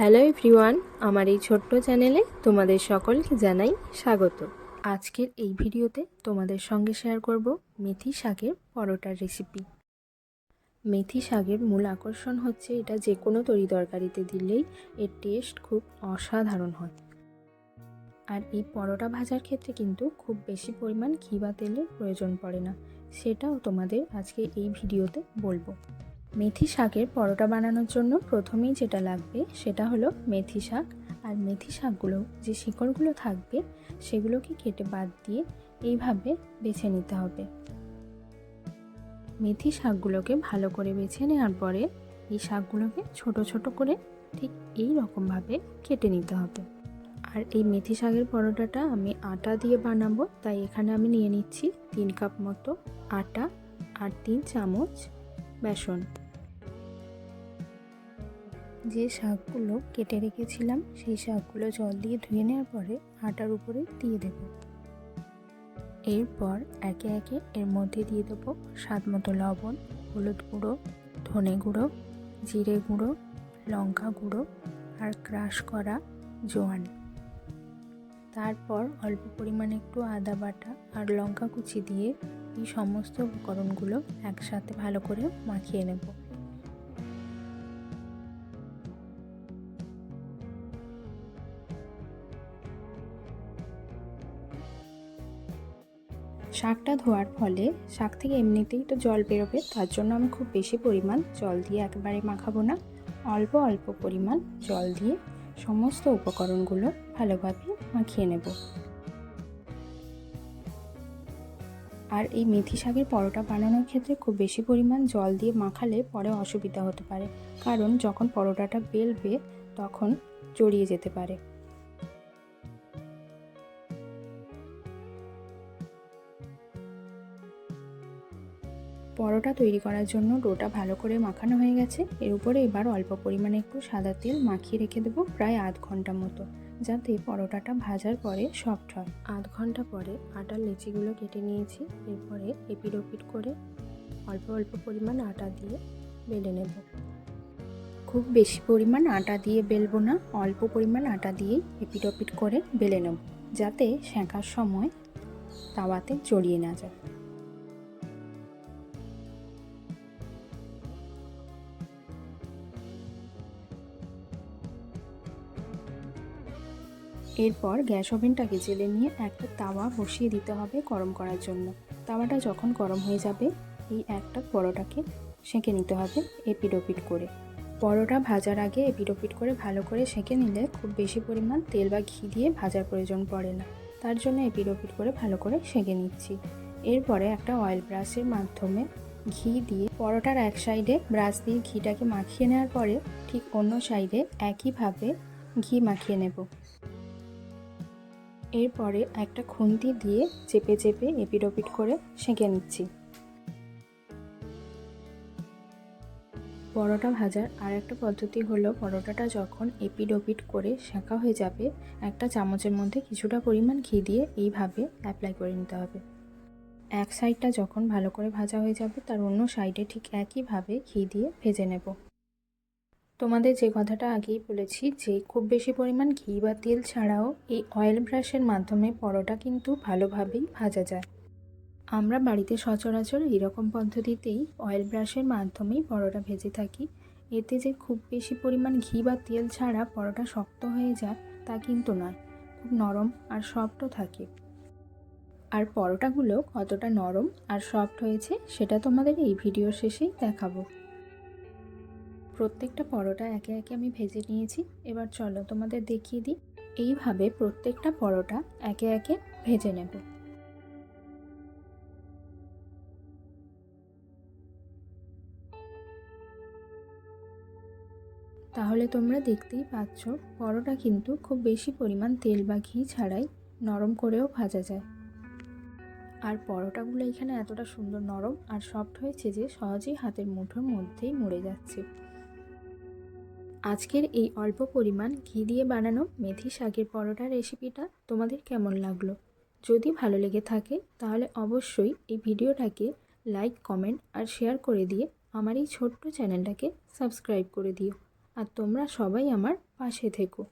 Hello everyone, আমার এই ছোট্ট চ্যানেলে তোমাদের সকলকে জানাই স্বাগত। আজকের এই ভিডিওতে তোমাদের সঙ্গে শেয়ার করব মেথি শাকের পরোটার রেসিপি। মেথি শাকের মূল আকর্ষণ হচ্ছে এটা যে কোনো তরি তরকারিতে দিলেই এর টেস্ট খুব অসাধারণ হয়। আর এই পরোটা ভাজার ক্ষেত্রে কিন্তু খুব বেশি পরিমাণ ঘি বা তেলের প্রয়োজন পড়ে না, সেটাও তোমাদের আজকে এই ভিডিওতে বলব। মেথি শাকের পরোটা বানানোর জন্য প্রথমেই যেটা লাগবে সেটা হলো মেথি শাক। আর মেথি শাকগুলো, যে শিকড়গুলো থাকবে, সেগুলোকে কেটে বাদ দিয়ে এইভাবে বেছে নিতে হবে। মেথি শাকগুলোকে ভালো করে বেছে নেওয়ার পরে এই শাকগুলোকে ছোট ছোট করে ঠিক এই রকমভাবে কেটে নিতে হবে। আর এই মেথি শাকের পরোটাটা আমি আটা দিয়ে বানাবো, তাই এখানে আমি নিয়ে নিচ্ছি তিন কাপ মতো আটা আর তিন চামচ বেসন। যে শাকগুলো কেটে রেখেছিলাম, সেই শাকগুলো জল দিয়ে ধুয়ে নেওয়ার পরে আটার উপরে দিয়ে দেব। এরপর একে একে এর মধ্যে দিয়ে দেবো স্বাদ মতো লবণ, হলুদ গুঁড়ো, ধনে গুঁড়ো, জিরে গুঁড়ো, লঙ্কা গুঁড়ো আর ক্রাশ করা জোয়ান। তারপর অল্প পরিমাণে একটু আদা বাটা আর লঙ্কা কুচি দিয়ে এই সমস্ত উপকরণগুলো একসাথে ভালো করে মাখিয়ে নেব। শাকটা ধোয়ার ফলে শাক থেকে এমনিতেই তো জল বেরোবে, তার জন্য আমি খুব বেশি পরিমাণ জল দিয়ে একেবারে মাখাবো না। অল্প অল্প পরিমাণ জল দিয়ে সমস্ত উপকরণগুলো ভালোভাবে মাখিয়ে নেব। আর এই মেথি শাকের পরোটা বানানোর ক্ষেত্রে খুব বেশি পরিমাণ জল দিয়ে মাখালে পরে অসুবিধা হতে পারে, কারণ যখন পরোটাটা বেলবে তখন জড়িয়ে যেতে পারে। পরোটা তৈরি করার জন্য ডোটা ভালো করে মাখানো হয়ে গেছে। এর উপরে এবার অল্প পরিমাণে একটু সাদা তেল মাখিয়ে রেখে দেবো প্রায় আধ ঘণ্টা মতো যাতে পরোটাটা ভাজার পরে সফট হয়। আধ ঘণ্টা পরে আটার লেচিগুলো কেটে নিয়েছি এরপরে এপিড ওপিড করে অল্প অল্প পরিমাণ আটা দিয়ে বেলে নেব। খুব বেশি পরিমাণ আটা দিয়ে বেলবো না অল্প পরিমাণ আটা দিয়েই এপিড ওপিড করে বেলে নেব যাতে সেঁকার সময় তাওয়াতে জড়িয়ে না যায়। এরপর গ্যাস ওভেনটাকে জেলে নিয়ে একটা তাওয়া বসিয়ে দিতে হবে গরম করার জন্য। তাওয়াটা যখন গরম হয়ে যাবে, এই একটা পরোটাকে সেঁকে নিতে হবে এপিডোপিড করে। পরোটা ভাজার আগে এপিডোপিড করে ভালো করে সেঁকে নিলে খুব বেশি পরিমাণ তেল বা ঘি দিয়ে ভাজার প্রয়োজন পড়ে না। তার জন্য এপিডোপিড করে ভালো করে সেঁকে নিচ্ছি। এরপরে একটা অয়েল ব্রাশের মাধ্যমে ঘি দিয়ে পরোটার এক সাইডে ব্রাশ দিয়ে ঘিটাকে মাখিয়ে নেওয়ার পরে ঠিক অন্য সাইডে একইভাবে ঘি মাখিয়ে নেব। এরপরে একটা খুন্তি দিয়ে চেপে চেপে এপিডোপিড করে সেঁকে নিচ্ছি। পরোটা ভাজার আর একটা পদ্ধতি হলো পরোটাটা যখন এপিডোপিড করে সেঁকা হয়ে যাবে, একটা চামচের মধ্যে কিছুটা পরিমাণ ঘি দিয়ে এইভাবে অ্যাপ্লাই করে নিতে হবে। এক সাইডটা যখন ভালো করে ভাজা হয়ে যাবে, তার অন্য সাইডে ঠিক একইভাবে ঘি দিয়ে ভেজে নেব। তোমাদের যে কথাটা আগেই বলেছি যে খুব বেশি পরিমাণ ঘি বা তেল ছাড়াও এই অয়েল ব্রাশের মাধ্যমে পরোটা কিন্তু ভালোভাবেই ভাজা যায়। আমরা বাড়িতে সচরাচর এরকম পদ্ধতিতেই অয়েল ব্রাশের মাধ্যমেই পরোটা ভেজে থাকি। এতে যে খুব বেশি পরিমাণ ঘি বা তেল ছাড়া পরোটা শক্ত হয়ে যায় তা কিন্তু নয়, খুব নরম আর সফটও থাকে। আর পরোটাগুলো কতটা নরম আর সফট হয়েছে সেটা তোমাদের এই ভিডিও শেষেই দেখাবো। প্রত্যেকটা পরোটা একে একে আমি ভেজে নিয়েছি। এবার চলো তোমাদের দেখিয়ে দিই। এইভাবে প্রত্যেকটা পরোটা একে একে ভেজে নেব। তাহলে তোমরা দেখতেই পাচ্ছ, পরোটা কিন্তু খুব বেশি পরিমাণ তেল বা ঘি ছাড়াই নরম করেও ভাজা যায়। আর পরোটাগুলো এখানে এতটা সুন্দর নরম আর সফট হয়েছে যে সহজেই হাতের মুঠোর মধ্যেই মরে যাচ্ছে। আজকের এই অল্প পরিমাণ ঘি দিয়ে বানানো মেথি শাকের পরোটা রেসিপিটা তোমাদের কেমন লাগল? যদি ভালো লেগে থাকে, তাহলে অবশ্যই এই ভিডিওটাকে লাইক, কমেন্ট আর শেয়ার করে দিয়ে আমার এই ছোট্ট চ্যানেলটাকে সাবস্ক্রাইব করে দিও। আর তোমরা সবাই আমার পাশে থেকো।